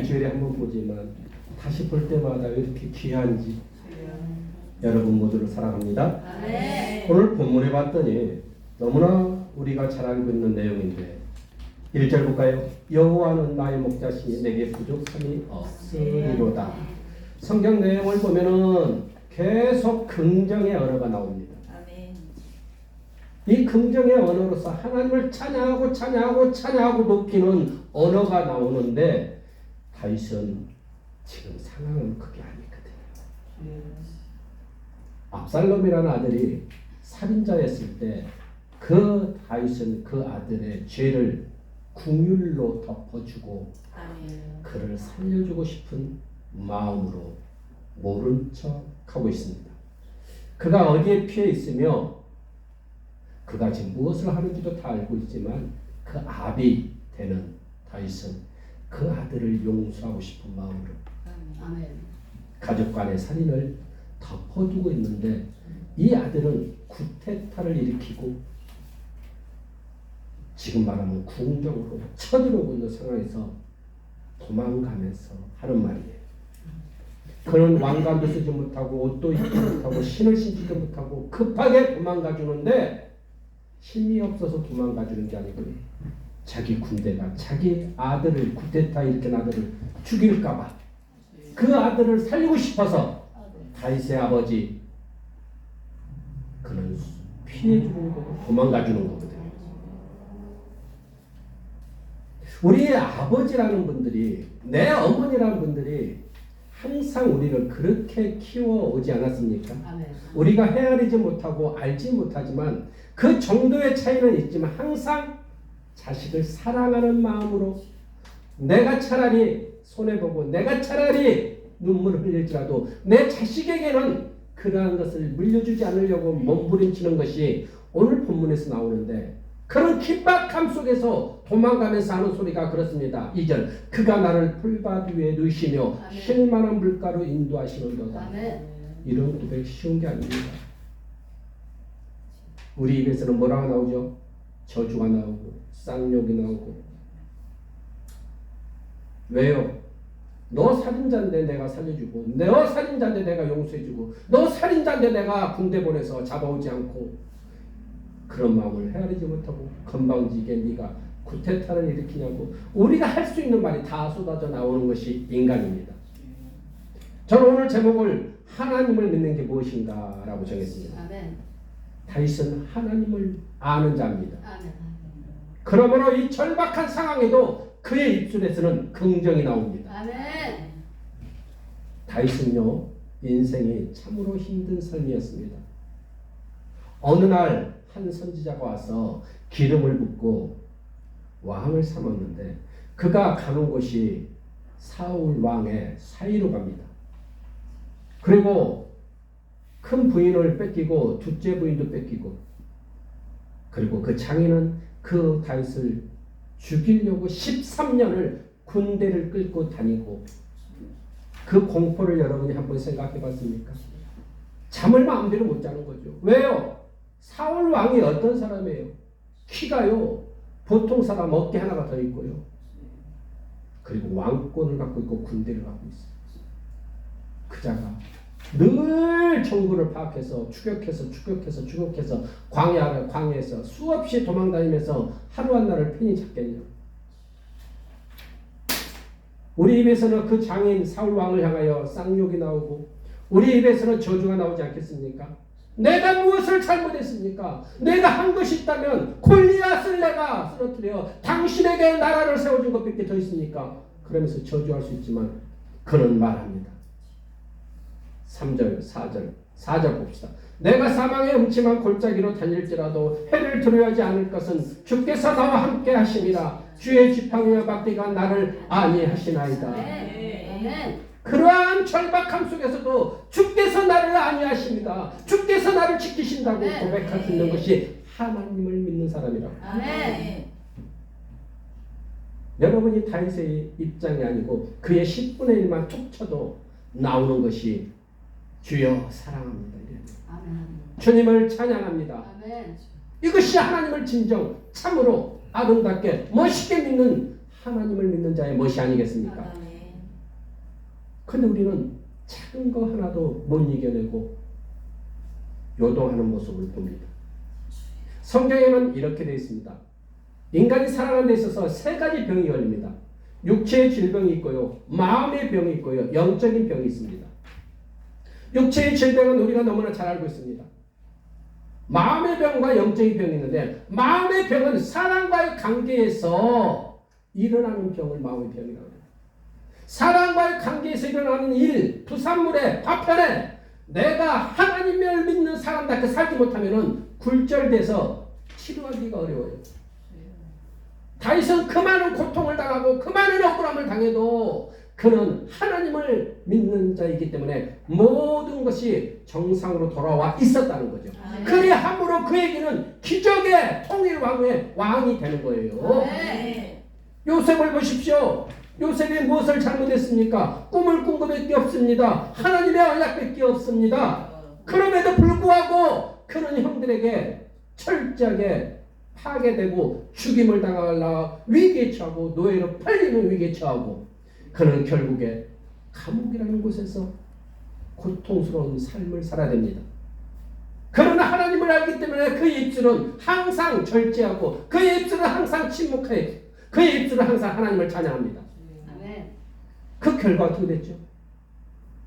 일주일에 한 번 보지만 다시 볼 때마다 왜 이렇게 귀한지 여러분 모두를 사랑합니다. 오늘 본문에 봤더니 너무나 우리가 잘 알고 있는 내용인데 1절 볼까요? 여호와는 나의 목자시니 내게 부족함이 없으리로다. 성경 내용을 보면은 계속 긍정의 언어가 나옵니다. 이 긍정의 언어로서 하나님을 찬양하고 찬양하고 찬양하고 높이는 언어가 나오는데 다윗은 지금 상황은 그게 아니거든요. 압살롬이라는 아들이 살인자였을 때 그 다윗은 그 아들의 죄를 궁율로 덮어주고 그를 살려주고 싶은 마음으로 모른 척 하고 있습니다. 그가 어디에 피해 있으며 그가 지금 무엇을 하는지도 다 알고 있지만 그 아비 되는 다윗은 그 아들을 용서하고 싶은 마음으로 가족 간의 살인을 덮어두고 있는데 이 아들은 구테타를 일으키고 지금 말하면 궁정으로 쳐들어오고 있는 상황에서 도망가면서 하는 말이에요. 그는 왕관도 쓰지 못하고 옷도 입지 못하고 신을 신지도 못하고 급하게 도망가 주는데 힘이 없어서 도망가 주는 게 아니고 자기 군대가 자기 아들을 구테타 일으킨 아들을 죽일까봐 그 아들을 살리고 싶어서 다윗의 아버지 그는 피해 주는 거고 도망가 주는 거거든요. 우리의 아버지라는 분들이 내 어머니라는 분들이 항상 우리를 그렇게 키워 오지 않았습니까? 우리가 헤아리지 못하고 알지 못하지만 그 정도의 차이는 있지만 항상 자식을 사랑하는 마음으로 내가 차라리 손해보고 내가 차라리 눈물을 흘릴지라도 내 자식에게는 그러한 것을 물려주지 않으려고 몸부림치는 것이 오늘 본문에서 나오는데 그런 긴박함 속에서 도망가면서 하는 소리가 그렇습니다. 2절 그가 나를 풀밭 위에 아멘. 쉴만한 물가로 인도하시는도다. 아멘. 이런 고백 쉬운 게 아닙니다. 우리 입에서는 뭐라고 나오죠? 저주가 나오고 쌍욕이 나오고 왜요? 너 살인자인데 내가 살려주고 너 살인자인데 내가 용서해주고 너 살인자인데 내가 군대 보내서 잡아오지 않고 그런 마음을 헤아리지 못하고 건방지게 네가 구태타를 일으키냐고 우리가 할 수 있는 말이 다 쏟아져 나오는 것이 인간입니다. 저는 오늘 제목을 하나님을 믿는 게 무엇인가라고 정했습니다. 아멘. 다윗은 하나님을 아는 자입니다. 아멘. 그러므로 이 절박한 상황에도 그의 입술에서는 긍정이 나옵니다. 아멘. 다윗은요 인생이 참으로 힘든 삶이었습니다. 어느 날 한 선지자가 와서 기름을 붓고 왕을 삼았는데 그가 가는 곳이 사울 왕의 사이로 갑니다. 그리고 큰 부인을 뺏기고 둘째 부인도 뺏기고 그리고 그 장인은 그 다윗을 죽이려고 13년을 군대를 끌고 다니고 그 공포를 여러분이 한번 생각해 봤습니까? 잠을 마음대로 못 자는 거죠. 왜요? 사울 왕이 어떤 사람이에요? 키가요. 보통 사람 어깨 하나가 더 있고요. 그리고 왕권을 갖고 있고 군대를 갖고 있어요. 그자가 늘 정부를 파악해서 추격해서 추격해서 추격해서 광야 광야에서 수없이 도망다니면서 하루 한 날을 편히 잡겠냐? 우리 입에서는 그 장인 사울 왕을 향하여 쌍욕이 나오고 우리 입에서는 저주가 나오지 않겠습니까? 내가 무엇을 잘못했습니까? 내가 한 것이 있다면 골리앗을 내가 쓰러뜨려 당신에게 나라를 세워준 것밖에 더 있습니까? 그러면서 저주할 수 있지만 그는 말합니다. 3절, 4절, 4절 봅시다. 내가 사망의 음침한 골짜기로 달릴지라도 해를 두려워하지 않을 것은 주께서 나와 함께 하심이라 주의 지팡이와 막대가 나를 아니하시나이다. 아멘. 아멘. 그러한 절박함 속에서도 주께서 나를 아니하십니다. 주께서 나를 지키신다고 네. 고백할 수 있는 것이 하나님을 믿는 사람이라고. 아멘. 여러분이 다윗의 입장이 아니고 그의 10분의 1만 툭 쳐도 나오는 것이 주여 사랑합니다. 아멘. 주님을 찬양합니다. 아멘. 이것이 하나님을 진정 참으로 아름답게 멋있게 믿는 하나님을 믿는 자의 멋이 아니겠습니까? 아멘. 근데 우리는 작은 거 하나도 못 이겨내고 요동하는 모습을 봅니다. 성경에는 이렇게 되어 있습니다. 인간이 살아가는 데 있어서 세 가지 병이 걸립니다. 육체의 질병이 있고요. 마음의 병이 있고요. 영적인 병이 있습니다. 육체의 질병은 우리가 너무나 잘 알고 있습니다. 마음의 병과 영적인 병이 있는데 마음의 병은 사람과의 관계에서 일어나는 병을 마음의 병이라고. 사람과의 관계에서 일어나는 일, 부산물에, 파편에 내가 하나님을 믿는 사람답게 살지 못하면은 굴절돼서 치료하기가 어려워요. 다윗은 그 많은 고통을 당하고 그 많은 억울함을 당해도 그는 하나님을 믿는 자이기 때문에 모든 것이 정상으로 돌아와 있었다는 거죠. 아멘. 그리함으로 그에게는 기적의 통일 왕의 왕이 되는 거예요. 아멘. 요셉을 보십시오. 요셉이 무엇을 잘못했습니까? 꿈을 꾼 것밖에 없습니다. 하나님의 언약밖에 없습니다. 그럼에도 불구하고 그는 형들에게 철저하게 파괴되고 죽임을 당하려 위기에 처하고 노예로 팔리는 위기에 처하고 그는 결국에 감옥이라는 곳에서 고통스러운 삶을 살아야 됩니다. 그러나 하나님을 알기 때문에 그의 입술은 항상 절제하고 그의 입술은 항상 침묵해 그의 입술은 항상 하나님을 찬양합니다. 그 결과 어떻게 됐죠?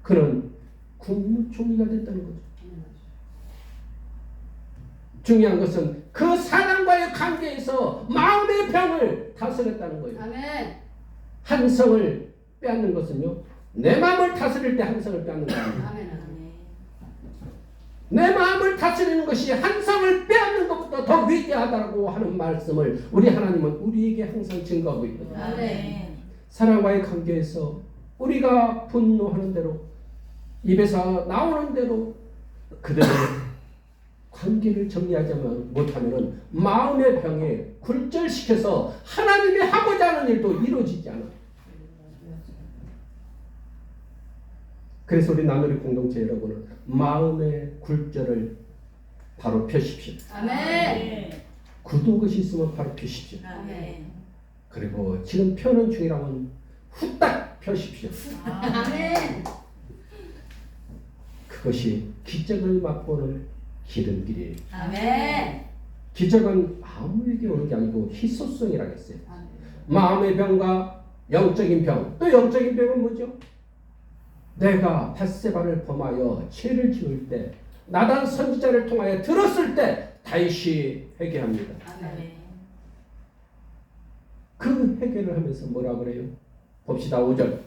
그는 국무총리가 됐다는 거죠. 중요한 것은 그 사람과의 관계에서 마음의 병을 다스렸다는 거예요. 아멘. 한성을 빼앗는 것은요. 내 마음을 다스릴 때 한성을 빼앗는. 아멘. 아멘. 내 마음을 다스리는 것이 한성을 빼앗는 것보다 더 위대하다고 하는 말씀을 우리 하나님은 우리에게 항상 증거하고 있거든요. 아멘. 사람과의 관계에서 우리가 분노하는 대로 입에서 나오는 대로 그들의 관계를 정리하지 못하면 마음의 병에 굴절시켜서 하나님이 하고자 하는 일도 이루어지지 않아. 그래서 우리 나누리 공동체 여러분은 마음의 굴절을 바로 펴십시오. 아멘. 굳은 것이 있으면 바로 펴십시오. 아멘. 그리고 지금 펴는 중이라면 후딱 펴십시오. 아멘. 그것이 기적을 맛보는 기름길이에요. 아멘. 기적은 아무에게 오는 게 아니고 희소성이라고 했어요. 마음의 병과 영적인 병. 또 영적인 병은 뭐죠? 내가 바세바를 범하여 죄를 지을 때 나단 선지자를 통하여 들었을 때 다시 회개합니다. 아멘. 그 회개를 하면서 뭐라 그래요? 봅시다 5절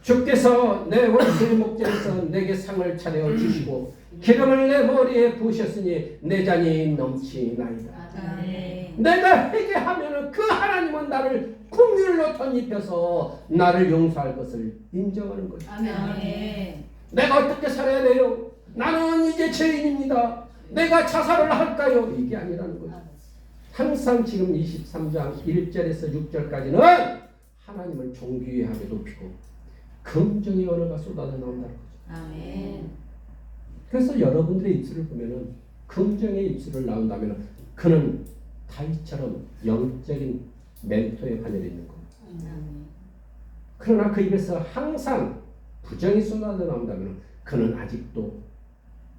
주께서 내 원수의 목전에서 내게 상을 차려 주시고 기름을 내 머리에 부으셨으니 내 잔이 넘치나이다. 아멘. 내가 회개하면 그 하나님은 나를 국률로 덧입혀서 나를 용서할 것을 인정하는 거죠. 아멘. 내가 어떻게 살아야 돼요? 나는 이제 죄인입니다. 내가 자살을 할까요? 이게 아니라는 거죠. 항상 지금 23장 1절에서 6절까지는 하나님을 존귀하게 높이고 긍정의 언어가 쏟아져 나온다는 거죠. 아멘. 그래서 여러분들의 입술을 보면은 긍정의 입술을 나온다면 그는 다윗처럼 영적인 멘토에 관여되어 있는 겁니다. 아멘. 그러나 그 입에서 항상 부정이 쏟아져 나온다면 그는 아직도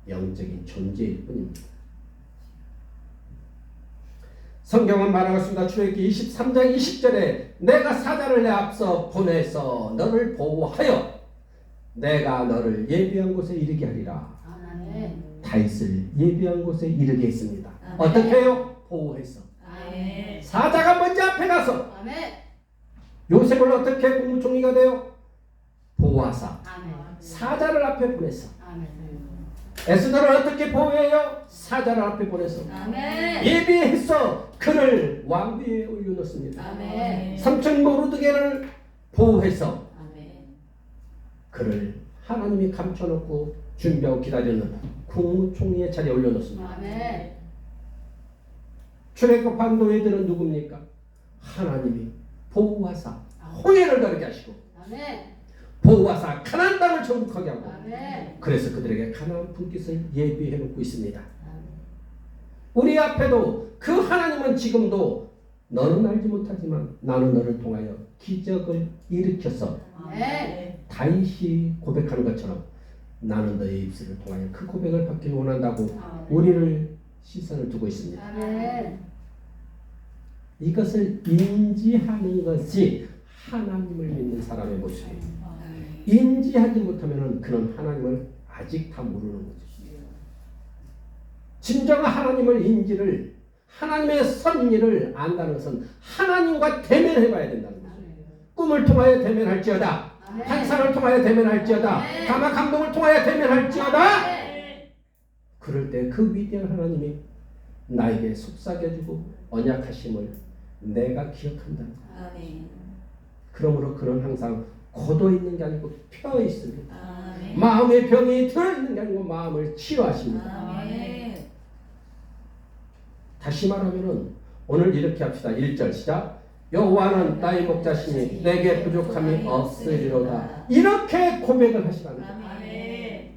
영적인 존재일 뿐입니다. 성경은 말하고 있습니다. 출애굽기 23장 20절에 내가 사자를 내 앞서 보내서 너를 보호하여 내가 너를 예비한 곳에 이르게 하리라. 아멘. 다윗을 예비한 곳에 이르게 했습니다. 아멘. 어떻게 해요? 보호해서. 아멘. 사자가 먼저 앞에 가서 아멘. 요셉을 어떻게 국무총리가 돼요? 보호하사. 아멘. 사자를 앞에 보내서. 아멘. 에스더를 어떻게 보호해요? 사자를 앞에 보내서. 아멘. 예비해서 그를 왕비에 올려놓습니다. 아멘. 삼촌 모르드게를 보호해서 아멘. 그를 하나님이 감춰놓고 준비하고 기다리는 국무총리의 자리에 올려놓습니다. 아멘. 출애굽한 노예들은 누굽니까? 하나님이 보호하사 홍해를 가르게 하시고 아멘. 보호하사 가나안 땅을 정복하게 하고 아멘. 그래서 그들에게 가나안 분깃을 예비해 놓고 있습니다. 아멘. 우리 앞에도 그 하나님은 지금도 너는 알지 못하지만 나는 너를 통하여 기적을 일으켜서 네. 다윗이 고백하는 것처럼 나는 너의 입술을 통하여 그 고백을 받기를 원한다고. 우리를 시선을 두고 있습니다. 이것을 인지하는 것이 하나님을 믿는 사람의 모습이에요. 인지하지 못하면 그는 하나님을 아직 다 모르는 거죠. 진정한 하나님을 인지를 하나님의 섭리를 안다는 것은 하나님과 대면해봐야 된다는 거죠. 꿈을 통하여 대면할지어다. 환상을 통하여 대면할지어다. 가마 감동을 통하여 대면할지어다. 그럴 때 그 위대한 하나님이 나에게 속삭여주고 언약하심을 내가 기억한다. 그러므로 그는 항상 고도 있는 게 아니고 펴 있습니다. 아멘. 마음의 병이 들어 있는 게 아니고 마음을 치료하십니다. 아멘. 다시 말하면은 오늘 이렇게 합시다. 1절 시작. 여호와는 나의 목자시니 내게 부족함이 없으리로다. 이렇게 고백을 하시라는 거예요. 아멘.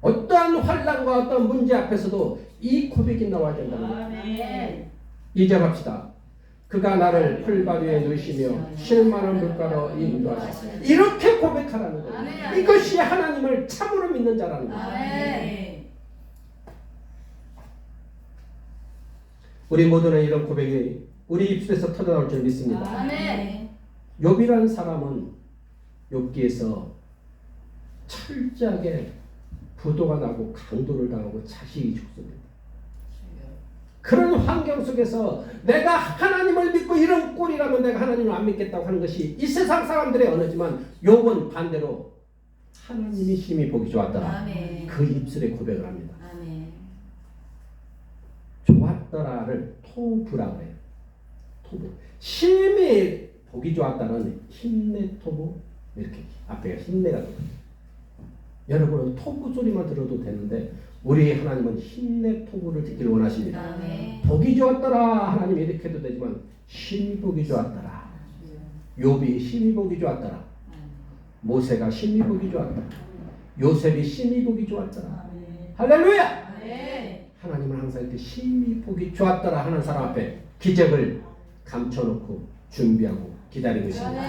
어떠한 환란과 어떤 문제 앞에서도 이 고백이 나와야 된다는 거예요. 아멘. 2절 합시다. 그가 나를 풀밭 위에 누시며 쉴만한 물가로 인도하시다. 이렇게 고백하라는 거예요. 이것이 하나님을 참으로 믿는 자라는 거예요. 우리 모두는 이런 고백이 우리 입술에서 터져나올 줄 믿습니다. 아멘. 욥이라는 사람은 욥기에서 철저하게 부도가 나고 강도를 당하고 자식이 죽습니다. 그런 환경 속에서 내가 하나님을 믿고 이런 꼴이라면 내가 하나님을 안 믿겠다고 하는 것이 이 세상 사람들의 언어지만 욥은 반대로 하나님이 심히 보기 좋았더라. 아멘. 그 입술에 고백을 합니다. 아멘. 좋았더라를 토부라고 해요. 토부. 심히 보기 좋았다는 힘내 토부 이렇게 앞에가 힘내가 들어요. 여러분은 토부 소리만 들어도 되는데 우리 하나님은 힘내 토부를 듣기를 원하십니다. 보기 좋았더라 하나님 이렇게 해도 되지만 심히 보기 좋았더라. 욥이 심히 보기 좋았더라. 모세가 심히 보기 좋았더라. 요셉이 심히 보기 좋았더라. 할렐루야! 하나님은 항상 이렇게 심히 보기 좋았더라 하는 사람 앞에 기적을 감춰놓고 준비하고 기다리고 있습니다.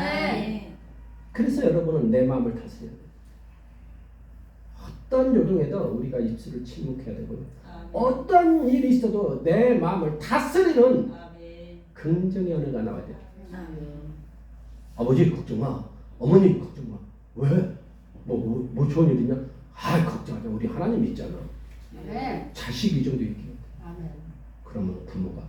그래서 여러분은 내 마음을 다스려야 돼요. 어떤 요동에도 우리가 입술을 침묵해야 되고 어떤 일이 있어도 내 마음을 다스리는 긍정의 언어가 나와야 돼요. 아버지 걱정 마. 어머니 걱정 마. 왜? 뭐, 뭐, 뭐 좋은 일 있냐? 아 걱정하자. 우리 하나님 있잖아. 아멘. 자식이 이 정도. 아멘. 그러면 부모가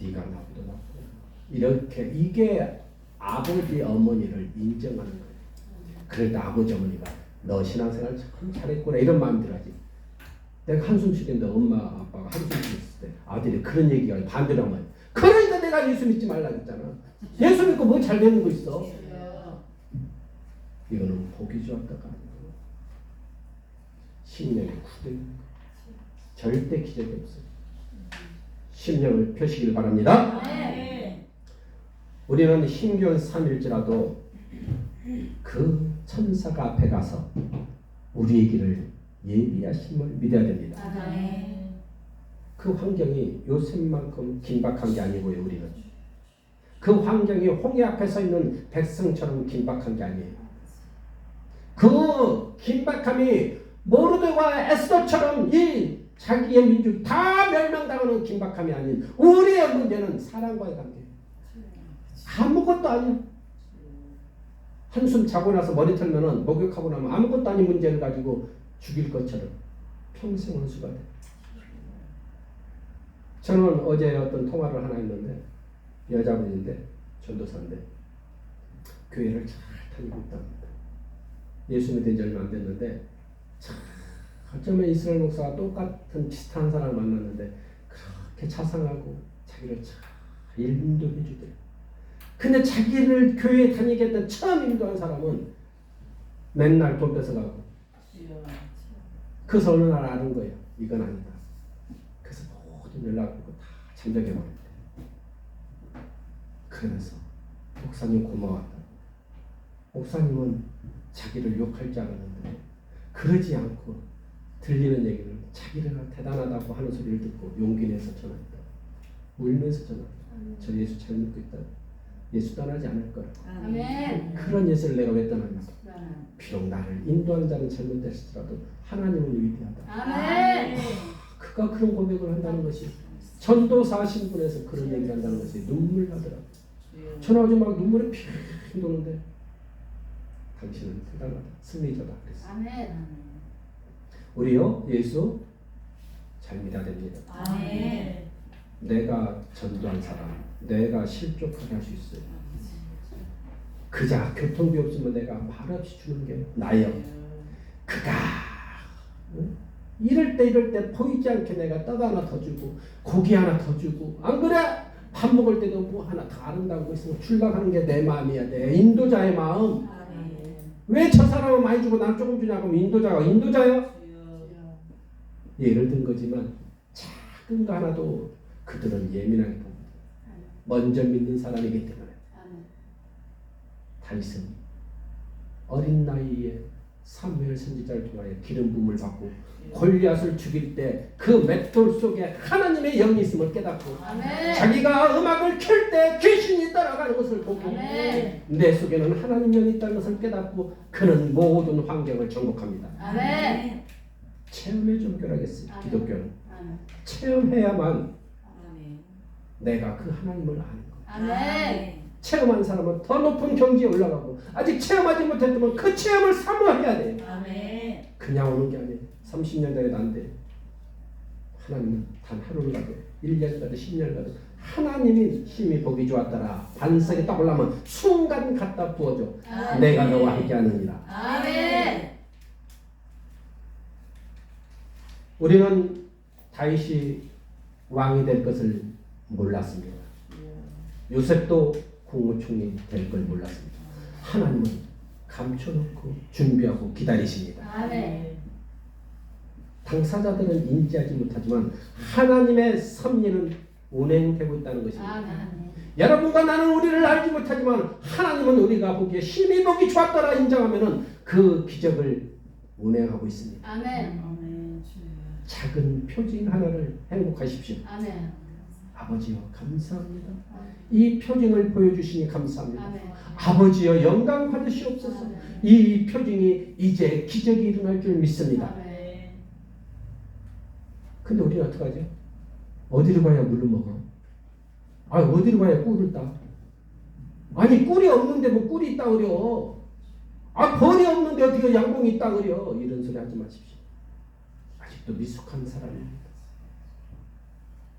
네가 나보다 낫구나. 이렇게 이게 아버지 어머니를 인정하는 거예요. 때 아버지 어머니가 너 신앙생활 참 잘했구나 이런 마음이 들어야지. 내가 한숨 쉬는데 엄마 아빠가 한숨 쉬었을 때 아들이 그런 얘기가 반대로 하면 그러니까 내가 예수 믿지 말라 그랬잖아. 예수 믿고 뭐 잘 되는 거 있어? 이거는 보기 좋았다가 아니고 심령의 굳은 절대 기적이 없어요. 심령을 펴시길 바랍니다. 우리는 힘겨운 삶일지라도 그 천사가 앞에 가서 우리의 길을 예비하심을 믿어야 됩니다. 그 환경이 요셉만큼 긴박한 게 아니고요, 우리는. 그 환경이 홍해 앞에 서 있는 백성처럼 긴박한 게 아니에요. 그 긴박함이 모르드와 에스더처럼 이 자기의 민족 다 멸망당하는 긴박함이 아닌 우리의 문제는 사랑과의 관계예요. 아무것도 아니야. 한숨 자고 나서 머리 털면은 목욕하고 나면 아무것도 아닌 문제를 가지고 죽일 것처럼 평생 원수가 돼. 저는 어제 어떤 통화를 하나 했는데 여자분인데 전도사인데 교회를 잘 다니고 있답니다. 예수 믿은 지 얼마 안 됐는데 참 어쩌면 이스라엘 목사가 똑같은 비슷한 사람을 만났는데 그렇게 자상하고 자기를 잘 인도해 주더래. 근데 자기를 교회에 했던 처음 인도한 사람은 맨날 돈 뺏어가고 그래서 어느 날 아는 거예요. 이건 아니다. 그래서 모든 연락을 다 잠적해버렸대. 그러면서 목사님 고마웠다. 목사님은 자기를 욕할 줄 알았는데 그러지 않고 들리는 얘기를 자기를 대단하다고 하는 소리를 듣고 용기 내서 전화했다. 울면서 전화했다. 저 예수 잘 믿고 있다. 예수 떠나지 않을 거라. 아멘. 그런 예수를 내가 왜 떠나냐? 네. 비록 나를 인도하는 자는 잘못됐을지라도 하나님은 위대하다. 아멘. 그가 그런 고백을 한다는 것이 전도 사 신분에서 그런 얘기를 한다는 것이 눈물 나더라. 전화오지 막 눈물이 핑 도는데 당신은 대단하다. 승리자다. 그랬어. 아멘. 우리요 예수 잘 믿어야 됩니다. 아멘. 내가 전도한 사람, 내가 실족하게 할 수 있어요. 그자 교통비 없으면 내가 말없이 주는 게 나요. 그가 응? 이럴 때 이럴 때 보이지 않게 내가 떡 하나 더 주고 고기 하나 더 주고 안 그래? 밥 먹을 때도 뭐 하나 더 아름다운 거 있으면 출락하는 게 내 마음이야 내 인도자의 마음. 왜 저 사람은 많이 주고 난 조금 주냐고 인도자가 인도자요? 예를 든 거지만 작은 거 하나도 그들은 예민하게 먼저 믿는 사람이기 때문에. 다윗은 어린 나이에 사무엘 선지자를 통하여 기름 부음을 받고 골리앗을 죽일 때 그 맷돌 속에 하나님의 영이 있음을 깨닫고 아멘. 자기가 음악을 켤 때 귀신이 따라가는 것을 보고 아멘. 내 속에는 하나님 영이 있다는 것을 깨닫고 그는 모든 환경을 정복합니다. 아멘. 체험의 종교라겠어요. 기독교는 아멘. 체험해야만. 내가 그 하나님을 아는 거. 아멘. 체험한 사람은 더 높은 경지에 올라가고 아직 체험하지 못했다면 그 체험을 사모해야 돼요. 아멘. 그냥 오는 게 아니에요. 30년 전에도 안 돼요. 하나님은 단 하루를 가도 1년 가도 10년 가도 하나님이 힘이 보기 좋았더라. 반석에 딱 올라면 순간 갖다 부어줘. 아멘. 내가 너와 함께 하느니라. 아멘. 우리는 다윗이 왕이 될 것을 몰랐습니다. 요셉도 국무총리 될 걸 몰랐습니다. 하나님은 감춰놓고 준비하고 기다리십니다. 아멘. 당사자들은 인지하지 못하지만 하나님의 섭리는 운행되고 있다는 것입니다. 아멘. 여러분과 나는 우리를 알지 못하지만 하나님은 우리가 보기에 힘이 보기 좋았더라 인정하면은 그 기적을 운행하고 있습니다. 아멘. 아멘. 작은 표징 하나를 행복하십시오. 아멘. 아버지여 감사합니다. 이 표징을 보여주시니 감사합니다. 아멘. 아버지여 영광 받으시옵소서. 이 표징이 이제 기적이 일어날 줄 믿습니다. 아멘. 근데 우리는 어떡하죠? 어디로 가야 물을 먹어? 아 어디로 가야 꿀을 따? 아니 꿀이 없는데 뭐 꿀이 있다 그려? 아 벌이 없는데 어떻게 양봉이 있다 그려? 이런 소리 하지 마십시오. 아직도 미숙한 사람입니다.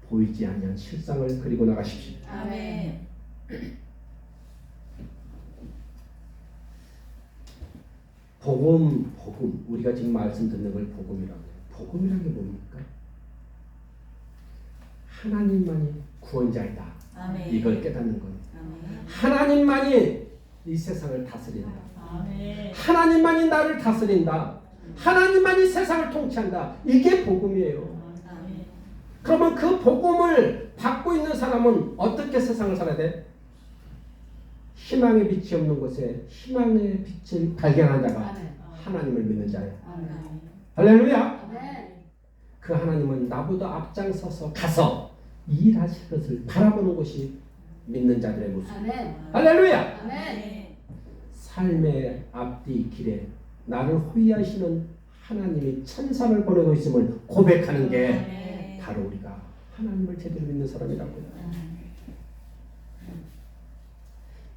보이지 않는 실상을 그리고 나가십시오. 아멘. 복음, 복음. 우리가 지금 말씀 듣는 걸 복음이라고 해요. 복음이라는 게 뭡니까? 하나님만이 구원자이다. 아멘. 이걸 깨닫는 거예요. 아멘. 하나님만이 이 세상을 다스린다. 아멘. 하나님만이 나를 다스린다. 하나님만이 세상을 통치한다. 이게 복음이에요. 그러면 그 복음을 받고 있는 사람은 어떻게 세상을 살아야 돼? 희망의 빛이 없는 곳에 희망의 빛을 발견한 자가. 하나님을 믿는 자예요. 할렐루야. 그 하나님은 나보다 앞장서서 가서 일하실 것을 바라보는 것이 믿는 자들의 모습. 할렐루야. 삶의 앞뒤 길에 나를 호위하시는 하나님이 천사를 보내고 있음을 고백하는 게. 바로 우리가 하나님을 제대로 믿는 사람이라고요.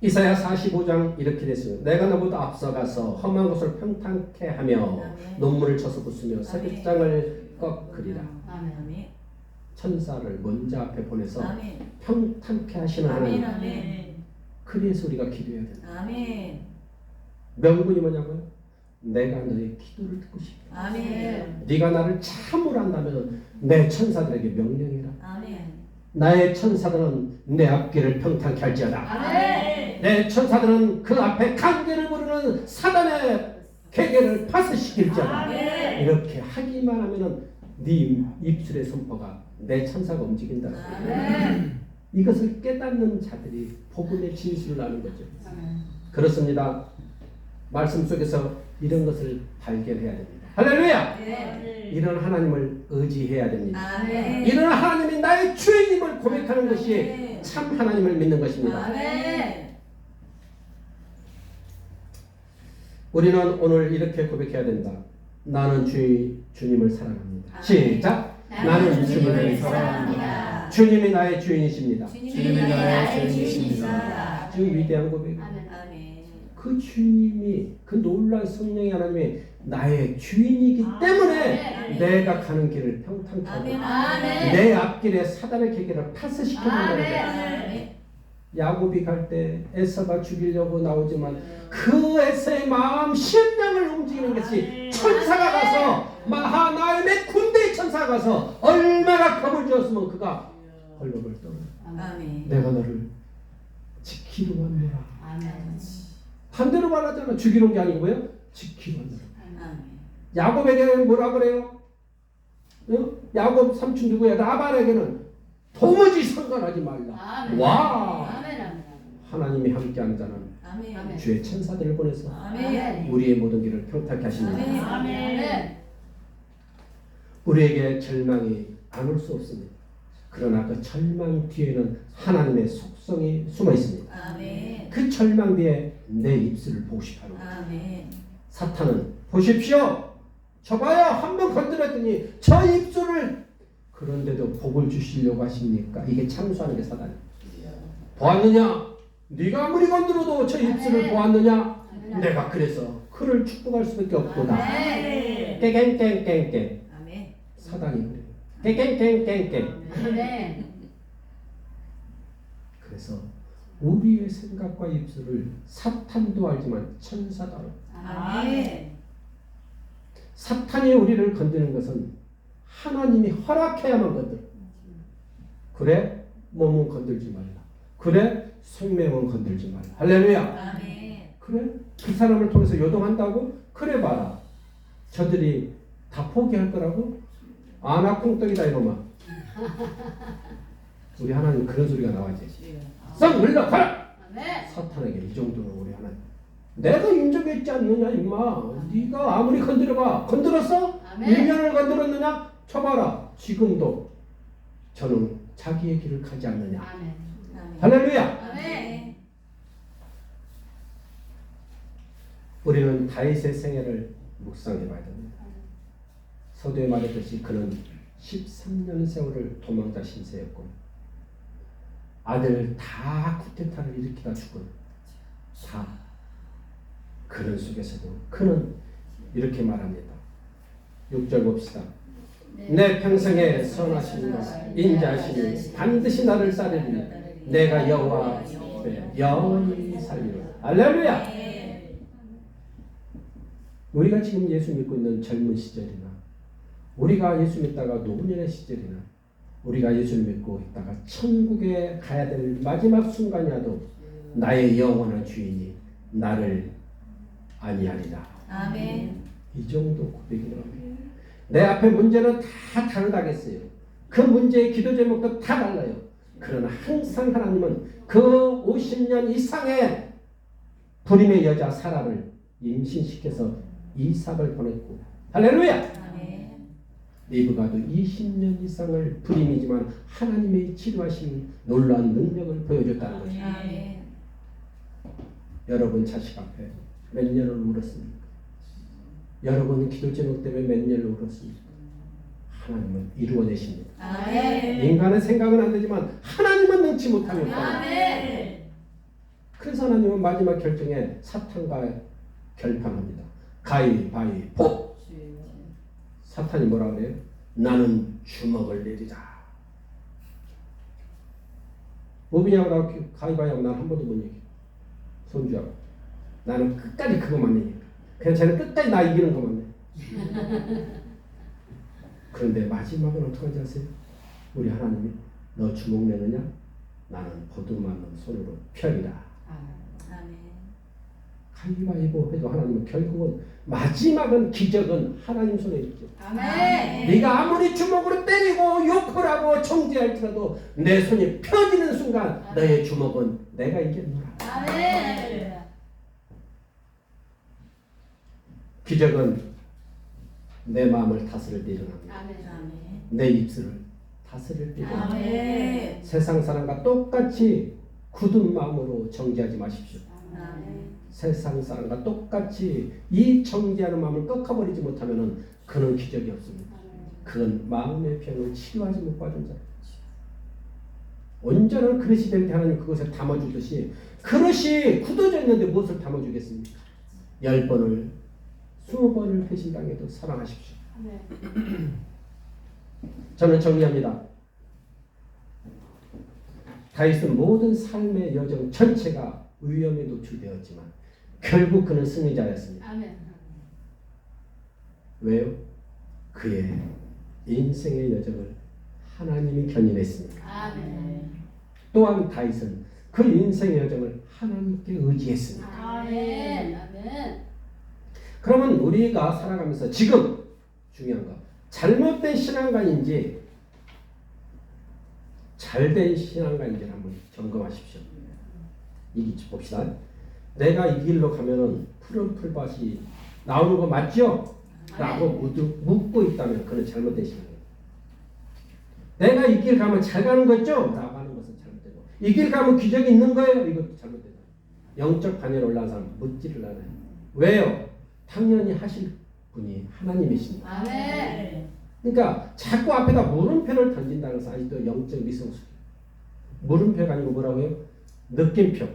이사야 45장 이렇게 됐습니다. 내가 너보다 앞서가서 험한 곳을 평탄케 하며. 논문을 쳐서 부수며 새벽장을 꺾으리라. 천사를 먼저 앞에 보내서. 평탄케 하시는. 하나님. 그래서 우리가 기도해야 돼. 아멘. 명분이 뭐냐고요? 내가 너의 기도를 듣고. 아멘. 네가 나를 참으로 한다면 내 천사들에게 명령해라. 아멘. 나의 천사들은 내 앞길을 평탄케 할지어다. 아멘. 내 천사들은 그 앞에 강제를 부르는 사단의 계계를 파스시킬지어다. 아멘. 이렇게 하기만 하면은 네 입술의 선포가 내 천사가 움직인다. 아멘. 이것을 깨닫는 자들이 복음의 진술을 아는 거죠. 아멘. 그렇습니다. 말씀 속에서 이런 것을 발견해야 됩니다. 할렐루야. 네. 이런 하나님을 의지해야 됩니다. 아멘. 이런 하나님이 나의 주인임을 고백하는 것이 네. 참 하나님을 믿는 것입니다. 아멘. 우리는 오늘 이렇게 고백해야 된다. 나는 주의 주님을 사랑합니다. 시작. 나는 주님을 사랑합니다. 주님이 나의 주인이십니다. 주님이 나의 주인이십니다. 아주 위대한 고백. 아멘. 그 주님이 그 놀라운 성령의 하나님이 나의 주인이기 때문에 아멘. 내가 가는 길을 평탄케 하고. 내 앞길에 사단의 계기를 파스시켜준다는. 거예요. 야곱이 갈 때 에서가 죽이려고 나오지만 그 에서의 마음 심령을 움직이는 것이 천사가 가서 마하나임의 군대의 천사가 가서 얼마나 겁을 주었으면 그가 떨어 아멘. 내가 너를 지키러 왔노라 아멘. 반대로 말하잖아 죽이러 온 게 아니고 뭐예요? 지키러 아멘. 야곱에게 뭐라 그래요? 어? 야곱 삼촌 누구야? 라반에게는 도무지 상관하지 말라 아멘. 와 아멘. 아멘. 하나님이 함께하는 자는 아멘. 아멘. 주의 천사들을 보내서 아멘. 우리의 모든 길을 평탄케 하십니다. 아멘. 아멘. 우리에게 절망이 안 올 수 없습니다. 그러나 그 절망 뒤에는 하나님의 속성이 숨어 있습니다. 아멘. 그 절망 뒤에 내 입술을 보고 거예요. 아멘. 사탄은 보십시오. 저봐요. 한번 건드렸더니 저 입술을 그런데도 복을 주시려고 하십니까? 이게 참수하는 게 사단이에요. 보았느냐? 네가 아무리 건드려도 저 입술을 보았느냐? 내가 그래서 그를 축복할 수밖에 없구나. 아멘. 깽깽깽깽깽 아멘. 사단이 그래요. 깽깽깽깽깽 아멘. 그래서 우리의 생각과 입술을 사탄도 알지만 천사도 알아. 아멘. 사탄이 우리를 건드는 것은 하나님이 허락해야만 건들. 그래 몸은 건들지 말라. 그래 생명은 건들지 말라. 할렐루야. 아멘. 그래 그 사람을 통해서 요동한다고 그래 봐라. 저들이 다 포기할 거라고 아나 콩떡이다 이놈아. 우리 하나님 그런 소리가 나와야지. 썩 물러가라. 사탄에게 이 정도는 우리 하나님. 내가 인정했지 않느냐 임마. 네가 아무리 건드려봐. 건드렸어? 아멘. 일년을 건드렸느냐? 쳐봐라. 지금도 저는 자기의 길을 가지 않느냐. 아멘. 할렐루야. 아멘. 우리는 다윗의 생애를 묵상해 봐야 됩니다. 서두에 말했듯이 그는 13년 세월을 도망자 신세였고 아들 다 쿠데타를 일으키다 죽은 다 그런 속에서도 그는 이렇게 말합니다. 6절 봅시다. 내 평생에 선하신 인자하시니 반드시 나를 따르리니 내가 여호와 영원히 살리라. 할렐루야. 네. 우리가 지금 예수 믿고 있는 젊은 시절이나 우리가 예수 믿다가 노년의 시절이나 우리가 예수를 믿고 있다가 천국에 가야 될 마지막 순간이라도 나의 영원한 주인이 나를 아니하리라. 아멘. 이 정도 고백이 나옵니다. 내 앞에 문제는 다 다르다겠어요. 그 문제의 기도 제목도 다 달라요. 그러나 항상 하나님은 그 50년 이상의 불임의 여자 사라를 임신시켜서 이삭을 보냈고 할렐루야! 아멘. 리브가도 20년 이상을 불임이지만 하나님의 치료하신 놀라운 능력을 보여줬다는 거죠. 아멘. 여러분 자식 앞에 몇 년을 울었습니까? 여러분 기도 제목 때문에 몇 년을 울었습니까? 하나님은 이루어내십니다. 아멘. 인간의 생각은 안 되지만 하나님은 능치 못함이 없다. 아멘. 그래서 하나님은 마지막 결정에 사탄과 결판합니다. 가위바위보. 사탄이 뭐라 그래요? 나는 주먹을 내리자. 모비냐고 가위바위보 난한 번도 못 얘기해. 손주하고. 나는 끝까지 그것만 얘기해. 그냥 쟤는 끝까지 나 이기는 것만 해. 그런데 마지막은 어떡하지 아세요? 우리 하나님이 너 주먹 내느냐? 나는 보드만 손으로 펴리라. 아멘. 가위바위보 해도 하나님은 결국은 마지막은 기적은 하나님 손에 있죠. 아멘. 네가 아무리 주먹으로 때리고 욕을 하고 정죄할지라도 내 손이 펴지는 순간 너의 주먹은 내가 이겼노라. 아멘. 기적은 내 마음을 다스릴 때 일어납니다. 아멘. 아멘. 내 입술을 다스릴 때 일어납니다. 아멘. 세상 사람과 똑같이 굳은 마음으로 정죄하지 마십시오. 세상 사람과 똑같이 이 정죄하는 마음을 꺾어버리지 못하면 그는 기적이 없습니다. 그건 마음의 병을 치료하지 못 받은 자. 온전한 그릇이 될 때 하나님 그것을 담아주듯이 그릇이 굳어져 있는데 무엇을 담아주겠습니까? 열 번을 스무 번을 배신당해도 사랑하십시오. 저는 정리합니다. 다윗은 모든 삶의 여정 전체가 위험에 노출되었지만 결국 그는 승리자였습니다. 아멘. 왜요? 그의 인생의 여정을 하나님이 견인했습니다. 아멘. 또한 다윗은 그 인생의 여정을 하나님께 의지했습니다. 아멘. 아멘. 그러면 우리가 살아가면서 지금 중요한 거 잘못된 신앙관인지 잘된 신앙관인지를 한번 점검하십시오. 이 봅시다. 내가 이 길로 가면은 푸른 풀밭이 나오는 거 맞죠? 라고 묻- 묻고 있다면 그는 잘못된 신앙이에요. 내가 이 길 가면 잘 가는 거 있죠? 라고 하는 것은 잘못되고 이 길 가면 기적이 있는 거예요? 이것도 잘못되고 영적 반열에 올라간 사람 묻지를 않아요. 왜요? 당연히 하실 분이 하나님이십니다. 아멘. 그러니까 자꾸 앞에다 물음표를 던진다는 것은 아직도 영적 미성숙. 물음표가 아니고 뭐라고요? 느낌표.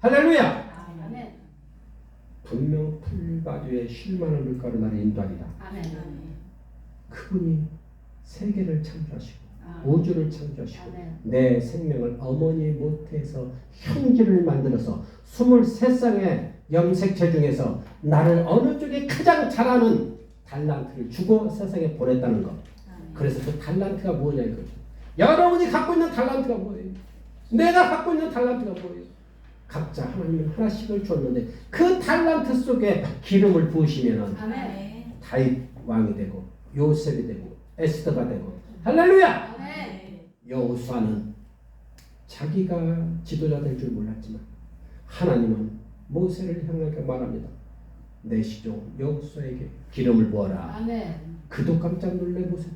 할렐루야! 아멘. 분명 풀밭 위에 쉴만한 물가로 나를 인도하리라. 아멘. 그분이 세계를 창조하시고 아. 우주를 창조하시고 아멘. 내 생명을 어머니 모태에서 형제를 만들어서 23쌍의 염색체 중에서 나를 어느 쪽에 가장 잘하는 달란트를 주고 세상에 보냈다는 것. 그래서 그 달란트가 뭐냐 이거죠. 여러분이 갖고 있는 달란트가 뭐예요? 내가 갖고 있는 달란트가 뭐예요? 각자 하나님은 하나씩을 줬는데 그 달란트 속에 기름을 부으시면은 아멘. 다윗 왕이 되고 요셉이 되고 에스더가 되고 할렐루야! 여호수아는 자기가 지도자 될 줄 몰랐지만 하나님은 모세를 향하여 말합니다. 내 시종 여호수아에게 기름을 부어라. 아멘. 그도 깜짝 놀래 모세도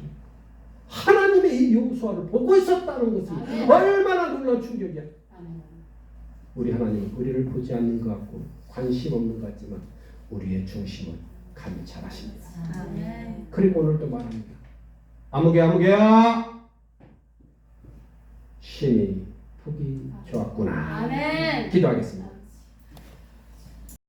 하나님의 이 여호수아를 보고 있었다는 것이 아멘. 얼마나 놀라운 충격이야. 우리 하나님은 우리를 보지 않는 것 같고 관심 없는 것 같지만 우리의 아십니다. 아멘. 그리고 오늘도 말합니다. 아무개 아무개야 신이 보기 좋았구나. 기도하겠습니다.